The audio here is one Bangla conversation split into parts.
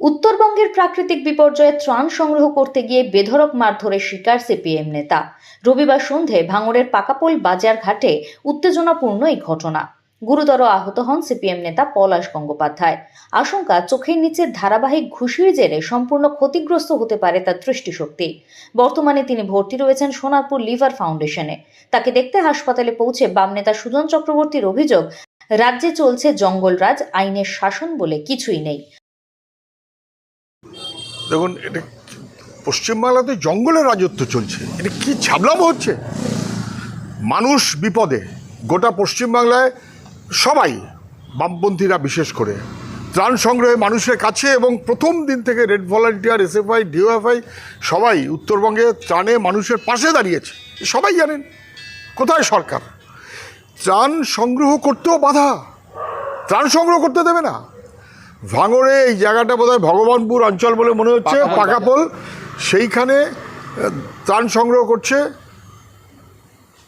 উত্তরবঙ্গের প্রাকৃতিক বিপর্যয়ে ত্রাণ সংগ্রহ করতে গিয়ে বেধড়ক মারধরের শিকার সিপিএম নেতা। রবিবার সন্ধে ভাঙড়ের পাকাপোল বাজার ঘাটে উত্তেজনাপূর্ণ এই ঘটনা। গুরুতর আহত হন সিপিএম নেতা পলাশ গঙ্গোপাধ্যায়। আশঙ্কা, চোখের নিচে ধারাবাহিক ঘুষির জেরে সম্পূর্ণ ক্ষতিগ্রস্ত হতে পারে তার দৃষ্টিশক্তি। বর্তমানে তিনি ভর্তি রয়েছেন সোনারপুর লিভার ফাউন্ডেশনে। তাকে দেখতে হাসপাতালে পৌঁছে বাম নেতা সুজন চক্রবর্তীর অভিযোগ, রাজ্যে চলছে জঙ্গলরাজ, আইনের শাসন বলে কিছুই নেই। দেখুন, এটা পশ্চিমবাংলাতে জঙ্গলের রাজত্ব চলছে। এটা কি ছাবলামো হচ্ছে? মানুষ বিপদে। গোটা পশ্চিমবাংলায় সবাই বামপন্থীরা বিশেষ করে। ত্রাণ সংগ্রহে মানুষের কাছে এবং প্রথম দিন থেকে রেড ভলান্টিয়ার, এসএফআই, ডিওএফআই সবাই উত্তরবঙ্গে ত্রাণে মানুষের পাশে দাঁড়িয়েছে। সবাই জানেন, কোথায় সরকার? ত্রাণ সংগ্রহ করতেও বাধা। ত্রাণ সংগ্রহ করতে দেবে না। ভাঙড়ে এই জায়গাটা বোধহয় ভগবানপুর অঞ্চল বলে মনে হচ্ছে পাকাপোল। সেইখানে ত্রাণ সংগ্রহ করছে।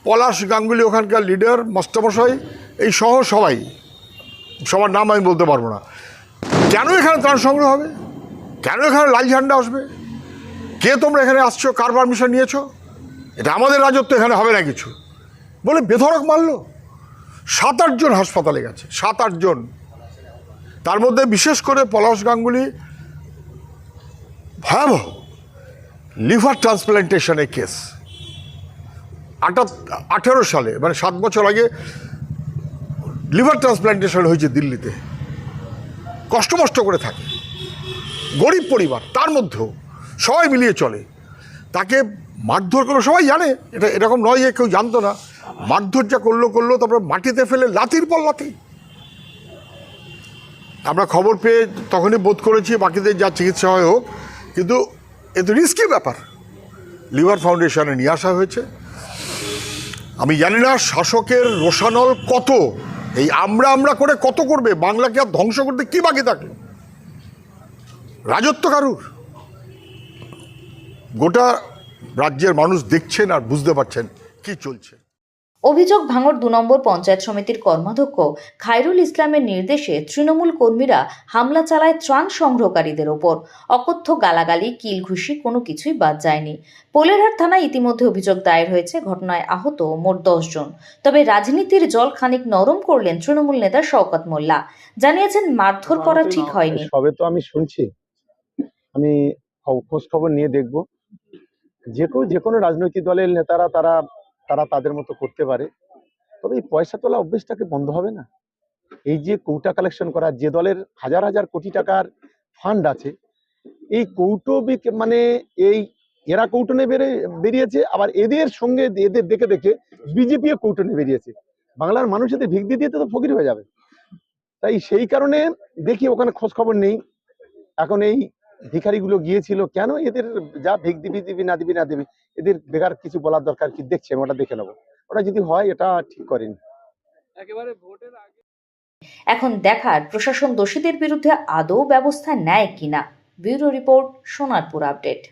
পলাশ গাঙ্গুলি ওখানকার লিডার মাস্টারমশাই। এই সহ সবাই। সবার নাম আমি বলতে পারব না। কেন এখানে ত্রাণ সংগ্রহ হবে? কেন এখানে লাল ঝান্ডা আসবে? কে তোমরা এখানে আসছো? কার পারমিশন নিয়েছো? এটা আমাদের রাজত্ব এখানে হবে না কিছু। বলে বেধড়ক মারলো। সাত আটজন হাসপাতালে গেছে সাত আটজন। তার মধ্যে বিশেষ করে পলাশ গাঙ্গুলি ভয়াবহ লিভার ট্রান্সপ্লান্টেশনের কেস। আঠেরো সালে মানে সাত বছর আগে লিভার ট্রান্সপ্লান্টেশন হয়েছে দিল্লিতে। কষ্ট মষ্ট করে থাকে। গরিব পরিবার, তার মধ্যেও সবাই মিলিয়ে চলে। তাকে মারধর করল সবাই জানে, এটা এরকম নয় যে কেউ জানতো না। মারধর যা করল করল, তারপরে মাটিতে ফেলে লাতির পর লাথি। আমরা খবর পেয়ে তখনই বোধ করেছি বাকিদের যা চিকিৎসা হয় হোক, কিন্তু এ তো রিস্কি ব্যাপার। লিভার ফাউন্ডেশনে নিয়ে আসা হয়েছে। আমি জানি না শাসকের রোশানল কত, এই আমরা আমরা করে কত করবে, বাংলাকে আর ধ্বংস করতে কি বাকি থাকল রাজত্ব কারুর? গোটা রাজ্যের মানুষ দেখছেন আর বুঝতে পারছেন কি চলছে। অভিযোগ ভাঙর দু নম্বর পঞ্চায়েত সমিতির কর্মাধ্যক্ষ খায়রুল ইসলামের নির্দেশে তৃণমূল কর্মীরা হামলা চালায় ত্রাণ সংগ্রহকারীদের ওপর। অকথ্য গালাগালি কিলঘুষি কোনো কিছুই বাদ যায়নি। পোলেরহাট থানায় ইতিমধ্যে অভিযোগ দায়ের হয়েছে ঘটনায় আহত মোট দশ জন। তবে রাজনীতির জল খানিক নরম করলেন তৃণমূল নেতা শওকত মোল্লা। জানিয়েছেন মারধর করা ঠিক হয়নি। সবে তো আমি শুনছি। আমি খোঁজ খবর নিয়ে দেখব। যে কেউ যে কোনো রাজনৈতিক দলের নেতারা তারা তারা তাদের মতো করতে পারে। তবে এই পয়সা তোলা অভ্যেসটাকে বন্ধ হবে না? এই যে কৌটা কালেকশন করা, যে দলের হাজার হাজার কোটি টাকার ফান্ড আছে, এই কৌটো মানে এই এরা কৌটনে বেড়ে, বেরিয়েছে, আবার এদের সঙ্গে এদের দেখে দেখে বিজেপিও কৌটনে বেরিয়েছে। বাংলার মানুষ এদের ভিক দিয়ে দিয়ে তো ফকির হয়ে যাবে। তাই সেই কারণে দেখি ওখানে খোঁজ খবর নেই। এখন এই ভিখারিগুলো গিয়েছিল কেন এদের যা ভিক দিবি দিবি না দিবি না দিবি এদের বেকার কিছু বলার দরকার কি দেখছে আমি ওটা দেখে নেব। ওটা যদি হয় এটা ঠিক করেনি। এখন দেখার প্রশাসন দোষীদের বিরুদ্ধে আদৌ ব্যবস্থা নেয় কিনা? Bureau report Sonarpur update.